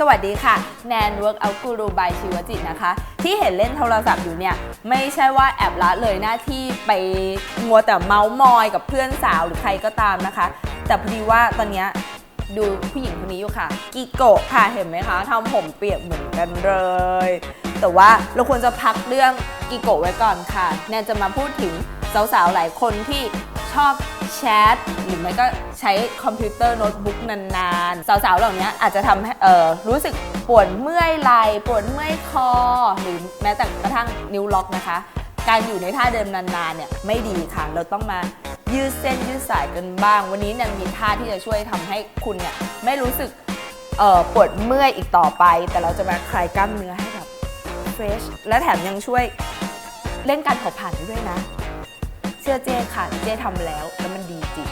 สวัสดีค่ะ แนน Workout Guru by ชิวจิตนะคะ ที่เห็นเล่นโทรศัพท์อยู่เนี่ย ไม่ใช่ว่าแอบละเลยหน้าที่ไปมัวแต่เมาส์มอยกับเพื่อนสาวหรือใครก็ตามนะคะ แต่พอดีว่าตอนนี้ดูผู้หญิงคนนี้อยู่ค่ะ กิโกะค่ะเห็นไหมคะทำผมเปียกเหมือนกันเลย แต่ว่าเราควรจะพักเรื่องกิโกะไว้ก่อนค่ะ แนนจะมาพูดถึงสาวๆหลายคนที่ชอบ แชทหรือไม่ก็ใช้คอมพิวเตอร์โน้ตบุ๊กนานๆ สาวๆ เหล่านี้อาจจะทำให้เออรู้สึกปวดเมื่อยไหล่ปวดเมื่อยคอ หรือแม้แต่กระทั่งนิ้วล็อกนะคะ การอยู่ในท่าเดิมนานๆเนี่ยไม่ดีค่ะ เราต้องมายืดเส้นยืดสายกันบ้าง วันนี้แนนมีท่าที่จะช่วยทำให้คุณเนี่ยไม่รู้สึกปวดเมื่อยอีกต่อไป แต่เราจะมาคลายกล้ามเนื้อให้แบบเฟรชและแถมยังช่วยเร่งการเผาผลาญด้วยนะ ชื่อเจ้ค่ะ เจ้ทำแล้วแล้วมันดีจริง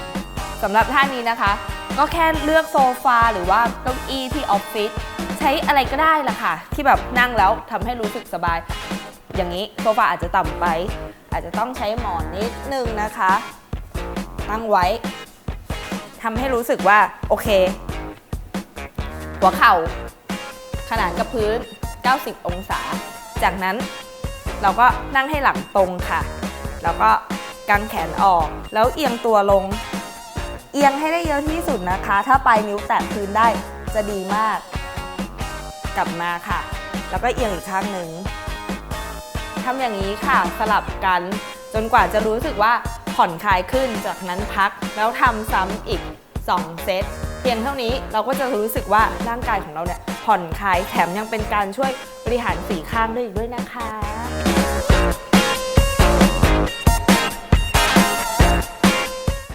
สำหรับท่านนี้นะคะ ก็แค่เลือกโซฟาหรือว่าเก้าอี้ที่ออฟฟิศใช้อะไรก็ได้ละค่ะ ที่แบบนั่งแล้วทำให้รู้สึกสบาย อย่างนี้โซฟาอาจจะต่ำไป อาจจะต้องใช้หมอนนิดนึงนะคะ ตั้งไว้ทำให้รู้สึกว่าโอเค หัวเข่า ขนานกับพื้น 90 องศา จากนั้นเราก็นั่งให้หลังตรงค่ะ แล้วก็ กางแขนออก แล้วเอียงตัวลง เอียงให้ได้เยอะที่สุดนะคะ ถ้าปลายนิ้วแตะพื้นได้จะดีมาก กลับมาค่ะ แล้วก็เอียงอีกข้างหนึ่งทำอย่างนี้ค่ะสลับกันจนกว่าจะรู้สึกว่าผ่อนคลายขึ้นจากนั้นพักแล้วทำซ้ำอีก 2 เซตเพียงเท่านี้เราก็จะรู้สึกว่าร่างกายของเราเนี่ยผ่อนคลายแถมยังเป็นการช่วยบริหารสีข้างได้อีกด้วยนะคะ